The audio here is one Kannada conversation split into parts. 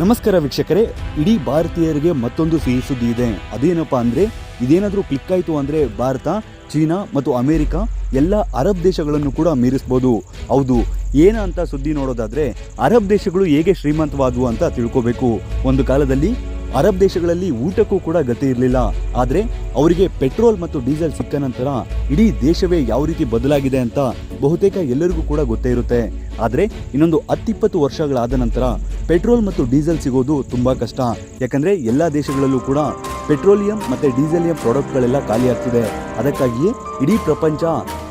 ನಮಸ್ಕಾರ ವೀಕ್ಷಕರೇ. ಇಡೀ ಭಾರತೀಯರಿಗೆ ಮತ್ತೊಂದು ಸಿಹಿ ಸುದ್ದಿ ಇದೆ. ಅದೇನಪ್ಪ ಅಂದ್ರೆ, ಇದೇನಾದರೂ ಕ್ಲಿಕ್ ಆಯಿತು ಅಂದ್ರೆ ಭಾರತ, ಚೀನಾ ಮತ್ತು ಅಮೆರಿಕ ಎಲ್ಲ ಅರಬ್ ದೇಶಗಳನ್ನು ಕೂಡ ಮೀರಿಸ್ಬೋದು. ಹೌದು, ಏನ ಅಂತ ಸುದ್ದಿ ನೋಡೋದಾದ್ರೆ, ಅರಬ್ ದೇಶಗಳು ಹೇಗೆ ಶ್ರೀಮಂತವಾದವು ಅಂತ ತಿಳ್ಕೋಬೇಕು. ಒಂದು ಕಾಲದಲ್ಲಿ ಅರಬ್ ದೇಶಗಳಲ್ಲಿ ಊಟಕ್ಕೂ ಕೂಡ ಗತಿ ಇರಲಿಲ್ಲ. ಆದರೆ ಅವರಿಗೆ ಪೆಟ್ರೋಲ್ ಮತ್ತು ಡೀಸೆಲ್ ಸಿಕ್ಕ ನಂತರ ಇಡೀ ದೇಶವೇ ಯಾವ ರೀತಿ ಬದಲಾಗಿದೆ ಅಂತ ಬಹುತೇಕ ಎಲ್ಲರಿಗೂ ಕೂಡ ಗೊತ್ತೇ ಇರುತ್ತೆ. ಆದರೆ ಇನ್ನೊಂದು ಹತ್ತಿಪ್ಪತ್ತು ವರ್ಷಗಳಾದ ನಂತರ ಪೆಟ್ರೋಲ್ ಮತ್ತು ಡೀಸೆಲ್ ಸಿಗೋದು ತುಂಬ ಕಷ್ಟ. ಯಾಕಂದರೆ ಎಲ್ಲ ದೇಶಗಳಲ್ಲೂ ಕೂಡ ಪೆಟ್ರೋಲಿಯಂ ಮತ್ತು ಡೀಸೆಲಿಯಂ ಪ್ರಾಡಕ್ಟ್ಗಳೆಲ್ಲ ಖಾಲಿ ಆಗ್ತಿದೆ. ಅದಕ್ಕಾಗಿಯೇ ಇಡೀ ಪ್ರಪಂಚ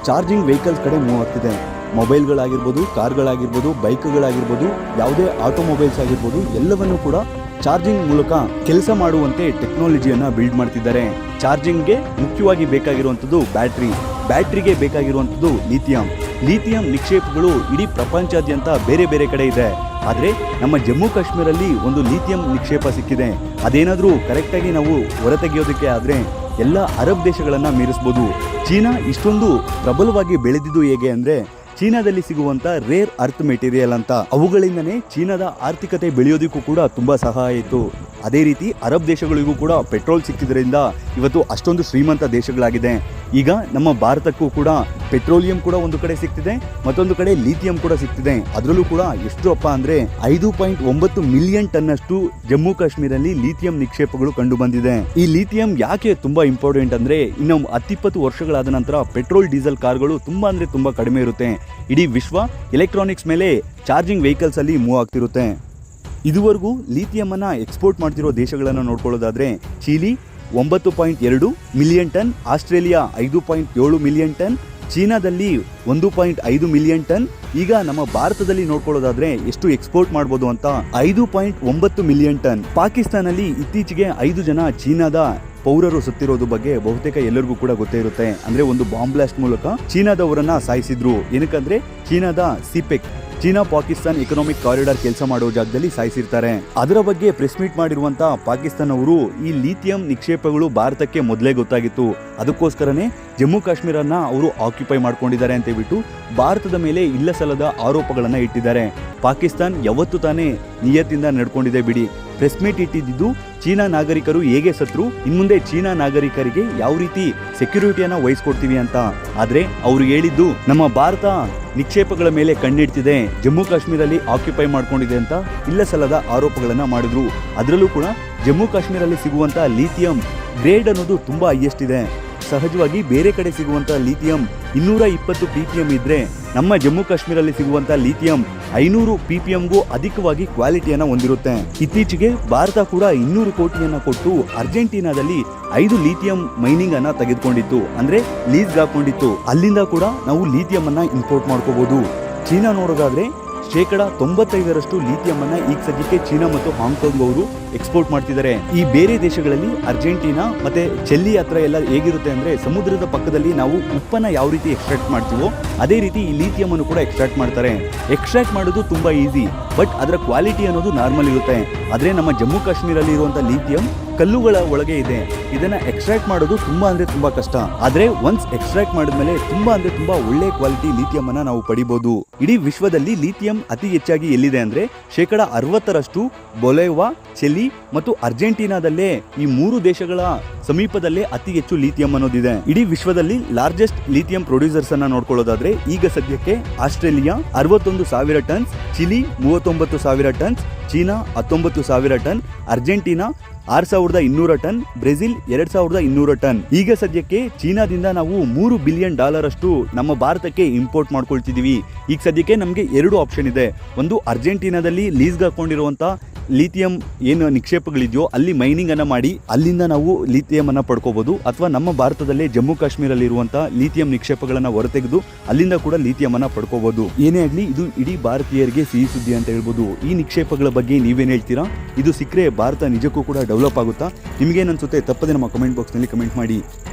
ಚಾರ್ಜಿಂಗ್ ವೆಹಿಕಲ್ಸ್ ಕಡೆ ಮೂವ್ ಆಗ್ತಿದೆ. ಮೊಬೈಲ್ಗಳಾಗಿರ್ಬೋದು, ಕಾರ್ಗಳಾಗಿರ್ಬೋದು, ಬೈಕ್ಗಳಾಗಿರ್ಬೋದು, ಯಾವುದೇ ಆಟೋಮೊಬೈಲ್ಸ್ ಆಗಿರ್ಬೋದು, ಎಲ್ಲವನ್ನೂ ಕೂಡ ಚಾರ್ಜಿಂಗ್ ಮೂಲಕ ಕೆಲಸ ಮಾಡುವಂತೆ ಟೆಕ್ನಾಲಜಿಯನ್ನ ಬಿಲ್ಡ್ ಮಾಡ್ತಿದ್ದಾರೆ. ಚಾರ್ಜಿಂಗ್ಗೆ ಮುಖ್ಯವಾಗಿ ಬೇಕಾಗಿರುವಂಥದ್ದು ಬ್ಯಾಟ್ರಿ. ಬ್ಯಾಟ್ರಿಗೆ ಬೇಕಾಗಿರುವಂಥದ್ದು ಲಿಥಿಯಂ. ಲಿಥಿಯಂ ನಿಕ್ಷೇಪಗಳು ಇಡೀ ಪ್ರಪಂಚಾದ್ಯಂತ ಬೇರೆ ಬೇರೆ ಕಡೆ ಇದೆ. ಆದರೆ ನಮ್ಮ ಜಮ್ಮು ಕಾಶ್ಮೀರಲ್ಲಿ ಒಂದು ಲಿಥಿಯಂ ನಿಕ್ಷೇಪ ಸಿಕ್ಕಿದೆ. ಅದೇನಾದರೂ ಕರೆಕ್ಟಾಗಿ ನಾವು ಹೊರತೆಗೆಯೋದಕ್ಕೆ ಆದರೆ ಎಲ್ಲ ಅರಬ್ ದೇಶಗಳನ್ನು ಮೀರಿಸ್ಬೋದು. ಚೀನಾ ಇಷ್ಟೊಂದು ಪ್ರಬಲವಾಗಿ ಬೆಳೆದಿದ್ದು ಹೇಗೆ ಅಂದರೆ ಚೀನಾದಲ್ಲಿ ಸಿಗುವಂತ ರೇರ್ ಅರ್ಥ್ ಮೆಟೀರಿಯಲ್ ಅಂತ. ಅವುಗಳಿಂದನೇ ಚೀನಾದ ಆರ್ಥಿಕತೆ ಬೆಳೆಯೋದಕ್ಕೂ ಕೂಡ ತುಂಬಾ ಸಹಾಯ ಆಯಿತು ಅದೇ ರೀತಿ ಅರಬ್ ದೇಶಗಳಿಗೂ ಕೂಡ ಪೆಟ್ರೋಲ್ ಸಿಕ್ಕಿದ್ರಿಂದ ಇವತ್ತು ಅಷ್ಟೊಂದು ಶ್ರೀಮಂತ ದೇಶಗಳಾಗಿದೆ ಈಗ ನಮ್ಮ ಭಾರತಕ್ಕೂ ಕೂಡ ಪೆಟ್ರೋಲಿಯಂ ಕೂಡ ಒಂದು ಕಡೆ ಸಿಗ್ತಿದೆ, ಮತ್ತೊಂದು ಕಡೆ ಲಿಥಿಯಂ ಕೂಡ ಸಿಗ್ತಿದೆ. ಅದರಲ್ಲೂ ಕೂಡ ಎಷ್ಟು ಅಪ್ಪ ಅಂದ್ರೆ ಐದು ಪಾಯಿಂಟ್ ಒಂಬತ್ತು ಮಿಲಿಯನ್ ಟನ್ ಅಷ್ಟು ಜಮ್ಮು ಕಾಶ್ಮೀರಲ್ಲಿ ಲಿಥಿಯಂ ನಿಕ್ಷೇಪಗಳು ಕಂಡು ಬಂದಿದೆ. ಈ ಲಿಥಿಯಂ ಯಾಕೆ ತುಂಬಾ ಇಂಪಾರ್ಟೆಂಟ್ ಅಂದ್ರೆ ಇನ್ನು ಹತ್ತಿಪ್ಪತ್ತು ವರ್ಷಗಳಾದ ನಂತರ ಪೆಟ್ರೋಲ್, ಡೀಸೆಲ್ ಕಾರ್ಗಳು ತುಂಬಾ ಅಂದ್ರೆ ತುಂಬಾ ಕಡಿಮೆ ಇರುತ್ತೆ. ಇಡೀ ವಿಶ್ವ ಎಲೆಕ್ಟ್ರಾನಿಕ್ಸ್ ಮೇಲೆ ಚಾರ್ಜಿಂಗ್ ವೆಹಿಕಲ್ಸ್ ಅಲ್ಲಿ ಮೂವ್ ಆಗ್ತಿರುತ್ತೆ. ಇದುವರೆಗೂ ಲಿಥಿಯಂ ಅನ್ನ ಎಕ್ಸ್ಪೋರ್ಟ್ ಮಾಡ್ತಿರೋ ದೇಶಗಳನ್ನು ನೋಡ್ಕೊಳ್ಳೋದಾದ್ರೆ ಚೀಲಿ ಒಂಬತ್ತು ಪಾಯಿಂಟ್ ಎರಡು ಮಿಲಿಯನ್ ಟನ್, ಆಸ್ಟ್ರೇಲಿಯಾ ಐದು ಪಾಯಿಂಟ್ ಏಳು ಮಿಲಿಯನ್ ಟನ್, ಚೀನಾದಲ್ಲಿ ಒಂದು ಪಾಯಿಂಟ್ ಐದು ಮಿಲಿಯನ್ ಟನ್. ಈಗ ನಮ್ಮ ಭಾರತದಲ್ಲಿ ನೋಡ್ಕೊಳ್ಳೋದಾದ್ರೆ ಎಷ್ಟು ಎಕ್ಸ್ಪೋರ್ಟ್ ಮಾಡ್ಬೋದು ಅಂತ ಐದು ಪಾಯಿಂಟ್ ಒಂಬತ್ತು ಮಿಲಿಯನ್ ಟನ್. ಪಾಕಿಸ್ತಾನಲ್ಲಿ ಇತ್ತೀಚೆಗೆ ಐದು ಜನ ಚೀನಾದ ಪೌರರು ಸತ್ತಿರೋದು ಬಗ್ಗೆ ಬಹುತೇಕ ಎಲ್ಲರಿಗೂ ಕೂಡ ಗೊತ್ತೇ ಇರುತ್ತೆ. ಅಂದ್ರೆ ಒಂದು ಬಾಂಬ್ ಬ್ಲಾಸ್ಟ್ ಮೂಲಕ ಚೀನಾದವರನ್ನ ಸಾಯಿಸಿದ್ರು. ಏನಕ್ಕಂದ್ರೆ ಚೀನಾದ CPEC. China Pakistan economic corridor ಕೆಲಸ ಮಾಡೋ ಜಾಗದಲ್ಲಿ ಸಾಯಿಸಿರ್ತಾರೆ. ಅದರ ಬಗ್ಗೆ ಪ್ರೆಸ್ ಮೀಟ್ ಮಾಡಿರುವಂತಹ ಪಾಕಿಸ್ತಾನ್ ಅವರು ಈ ಲಿಥಿಯಂ ನಿಕ್ಷೇಪಗಳು ಭಾರತಕ್ಕೆ ಮೊದಲೇ ಗೊತ್ತಾಗಿತ್ತು. ಅದಕ್ಕೋಸ್ಕರನೇ ಜಮ್ಮು ಕಾಶ್ಮೀರನ ಅವರು ಆಕ್ಯುಪೈ ಮಾಡ್ಕೊಂಡಿದ್ದಾರೆ ಅಂತ ಹೇಳ್ಬಿಟ್ಟು ಭಾರತದ ಮೇಲೆ ಇಲ್ಲ ಸಲ್ಲದ ಆರೋಪಗಳನ್ನ ಇಟ್ಟಿದ್ದಾರೆ. ಪಾಕಿಸ್ತಾನ್ ಯಾವತ್ತು ತಾನೇ ನಿಯತ್ತಿಂದ ನಡ್ಕೊಂಡಿದೆ ಬಿಡಿ. ಪ್ರೆಸ್ ಮೀಟ್ ಇಟ್ಟಿದ್ದು ಚೀನಾ ನಾಗರಿಕರು ಹೇಗೆ ಸತ್ರು? ಇನ್ಮುಂದೆ ಚೀನಾ ನಾಗರಿಕರಿಗೆ ಯಾವ ರೀತಿ ಸೆಕ್ಯೂರಿಟಿಯನ್ನ ವಹಿಸ್ಕೊಡ್ತೀವಿ ಅಂತ. ಆದ್ರೆ ಅವರು ಹೇಳಿದ್ದು ನಮ್ಮ ಭಾರತ ನಿಕ್ಷೇಪಗಳ ಮೇಲೆ ಕಣ್ಣಿಡ್ತಿದೆ. ಜಮ್ಮು ಕಾಶ್ಮೀರಲ್ಲಿ ಆಕ್ಯುಪೈ ಮಾಡ್ಕೊಂಡಿದೆ ಅಂತ ಇಲ್ಲ ಸಲ್ಲದ ಆರೋಪಗಳನ್ನ ಮಾಡಿದ್ರು. ಅದರಲ್ಲೂ ಕೂಡ ಜಮ್ಮು ಕಾಶ್ಮೀರಲ್ಲಿ ಸಿಗುವಂತ ಲಿಥಿಯಂ ಗ್ರೇಡ್ ಅನ್ನೋದು ತುಂಬಾ ಹೈಯೆಸ್ಟ್ ಇದೆ. ಸಹಜವಾಗಿ ಬೇರೆ ಕಡೆ ಸಿಗುವಂತ ಲಿಥಿಯಂ ಇನ್ನೂರ ಇಪ್ಪತ್ತು ಪಿ ಪಿ ಎಂ ಇದ್ರೆ ನಮ್ಮ ಜಮ್ಮು ಕಾಶ್ಮೀರಲ್ಲಿ ಸಿಗುವಂತ ಲಿಥಿಯಂ ಐನೂರು ಪಿ ಪಿ ಅಧಿಕವಾಗಿ ಕ್ವಾಲಿಟಿಯನ್ನ ಹೊಂದಿರುತ್ತೆ. ಇತ್ತೀಚೆಗೆ ಭಾರತ ಕೂಡ ಇನ್ನೂರು ಕೋಟಿಯನ್ನ ಕೊಟ್ಟು ಅರ್ಜೆಂಟೀನಾದಲ್ಲಿ ಐದು ಲಿಥಿಯಂ ಮೈನಿಂಗ್ ಅನ್ನ ತೆಗೆದುಕೊಂಡಿತ್ತು. ಅಂದ್ರೆ ಲೀಸ್ ಹಾಕೊಂಡಿತ್ತು. ಅಲ್ಲಿಂದ ಕೂಡ ನಾವು ಲಿಥಿಯಂ ಅನ್ನ ಇಂಪೋರ್ಟ್ ಮಾಡ್ಕೋಬಹುದು ಚೀನಾ ನೋಡೋದಾದ್ರೆ ಶೇಕಡ ತೊಂಬತ್ತೈದರಷ್ಟು ಲಿಥಿಯಂ ಅನ್ನ ಈಗ ಸದ್ಯಕ್ಕೆ ಚೀನಾ ಮತ್ತು ಹಾಂಗ್ಕಾಂಗ್ ಅವರು ಎಕ್ಸ್ಪೋರ್ಟ್ ಮಾಡ್ತಿದ್ದಾರೆ. ಈ ಬೇರೆ ದೇಶಗಳಲ್ಲಿ ಅರ್ಜೆಂಟೀನಾ ಮತ್ತೆ ಚೆಲ್ಲಿ ಹತ್ರ ಎಲ್ಲ ಹೇಗಿರುತ್ತೆ ಅಂದ್ರೆ ಸಮುದ್ರದ ಪಕ್ಕದಲ್ಲಿ ನಾವು ಉಪ್ಪನ್ನ ಯಾವ ರೀತಿ ಎಕ್ಸ್ಟ್ರಾಕ್ಟ್ ಮಾಡ್ತೀವೋ, ಅದೇ ರೀತಿ ಈ ಲಿಥಿಯಂ ಅನ್ನು ಕೂಡ ಎಕ್ಸ್ಟ್ರಾಕ್ಟ್ ಮಾಡ್ತಾರೆ. ಎಕ್ಸ್ಟ್ರಾಕ್ಟ್ ಮಾಡೋದು ತುಂಬಾ ಈಸಿ ಬಟ್ ಅದರ ಕ್ವಾಲಿಟಿ ಅನ್ನೋದು ನಾರ್ಮಲ್ ಇರುತ್ತೆ. ಆದರೆ ನಮ್ಮ ಜಮ್ಮು ಕಾಶ್ಮೀರಲ್ಲಿ ಇರುವಂಥ ಲಿಥಿಯಂ ಕಲ್ಲುಗಳ ಒಳಗೆ ಇದೆ. ಇದನ್ನ ಎಕ್ಸ್ಟ್ರಾಕ್ಟ್ ಮಾಡೋದು ತುಂಬಾ ಅಂದ್ರೆ ತುಂಬಾ ಕಷ್ಟ. ಆದ್ರೆ ಒನ್ಸ್ ಎಕ್ಸ್ಟ್ರಾಕ್ಟ್ ಮಾಡಿದ್ಮೇಲೆ ತುಂಬಾ ಅಂದ್ರೆ ತುಂಬಾ ಒಳ್ಳೆ ಕ್ವಾಲಿಟಿ ಲಿಥಿಯಂ ಅನ್ನ ನಾವು ಪಡಿಬಹುದು ಇಡೀ ವಿಶ್ವದಲ್ಲಿ ಲಿಥಿಯಂ ಅತಿ ಹೆಚ್ಚಾಗಿ ಎಲ್ಲಿದೆ ಅಂದ್ರೆ ಶೇಕಡ ಅರವತ್ತರಷ್ಟು ಬೊಲೆವಾ, ಚೆಲಿ ಮತ್ತು ಅರ್ಜೆಂಟೀನಾದಲ್ಲೇ ಈ ಮೂರು ದೇಶಗಳ ಸಮೀಪದಲ್ಲೇ ಅತಿ ಹೆಚ್ಚು ಲಿಥಿಯಂ ಅನ್ನೋದಿದೆ. ಇಡೀ ವಿಶ್ವದಲ್ಲಿ ಲಾರ್ಜೆಸ್ಟ್ ಲಿಥಿಯಂ ಪ್ರೊಡ್ಯೂಸರ್ಸ್ ಅನ್ನ ನೋಡ್ಕೊಳ್ಳೋದಾದ್ರೆ ಈಗ ಸದ್ಯಕ್ಕೆ ಆಸ್ಟ್ರೇಲಿಯಾ ಅರವತ್ತೊಂದು ಸಾವಿರ ಟನ್ಸ್ ಚಿಲಿ ಮೂವತ್ತೊಂಬತ್ತು ಸಾವಿರ ಟನ್ಸ್ ಚೀನಾ ಹತ್ತೊಂಬತ್ತು ಸಾವಿರ ಟನ್, ಅರ್ಜೆಂಟೀನಾ ಆರ್ ಸಾವಿರದ ಇನ್ನೂರ ಟನ್, ಬ್ರೆಜಿಲ್ ಎರಡ್ ಸಾವಿರದ ಇನ್ನೂರ ಟನ್. ಈಗ ಸದ್ಯಕ್ಕೆ ಚೀನಾದಿಂದ ನಾವು ಮೂರು ಬಿಲಿಯನ್ ಡಾಲರ್ ಅಷ್ಟು ನಮ್ಮ ಭಾರತಕ್ಕೆ ಇಂಪೋರ್ಟ್ ಮಾಡ್ಕೊಳ್ತಿದೀವಿ. ಈಗ ಸದ್ಯಕ್ಕೆ ನಮಗೆ ಎರಡು ಆಪ್ಷನ್ ಇದೆ. ಒಂದು ಅರ್ಜೆಂಟೀನಾದಲ್ಲಿ ಲೀಸ್ಗೆ ಹಾಕೊಂಡಿರುವಂತ ಲಿಥಿಯಂ ಏನು ನಿಕ್ಷೇಪಗಳಿದೆಯೋ ಅಲ್ಲಿ ಮೈನಿಂಗ್ ಅನ್ನ ಮಾಡಿ ಅಲ್ಲಿಂದ ನಾವು ಲಿಥಿಯಂ ಅನ್ನ ಪಡ್ಕೋಬಹುದು ಅಥವಾ ನಮ್ಮ ಭಾರತದಲ್ಲೇ ಜಮ್ಮು ಕಾಶ್ಮೀರಲ್ಲಿರುವಂಥ ಲಿಥಿಯಂ ನಿಕ್ಷೇಪಗಳನ್ನ ಹೊರತೆಗೆದು ಅಲ್ಲಿಂದ ಕೂಡ ಲಿಥಿಯಂ ಅನ್ನ ಪಡ್ಕೋಬಹುದು ಏನೇ ಆಗಲಿ ಇದು ಇಡೀ ಭಾರತೀಯರಿಗೆ ಸಿಹಿ ಸುದ್ದಿ ಅಂತ ಹೇಳ್ಬೋದು. ಈ ನಿಕ್ಷೇಪಗಳ ಬಗ್ಗೆ ನೀವೇನು ಹೇಳ್ತೀರಾ? ಇದು ಸಿಕ್ಕರೆ ಭಾರತ ನಿಜಕ್ಕೂ ಕೂಡ ಡೆವಲಪ್ ಆಗುತ್ತಾ? ನಿಮಗೇನು ಅನ್ಸುತ್ತೆ? ತಪ್ಪದೆ ನಮ್ಮ ಕಮೆಂಟ್ ಬಾಕ್ಸ್ನಲ್ಲಿ ಕಮೆಂಟ್ ಮಾಡಿ.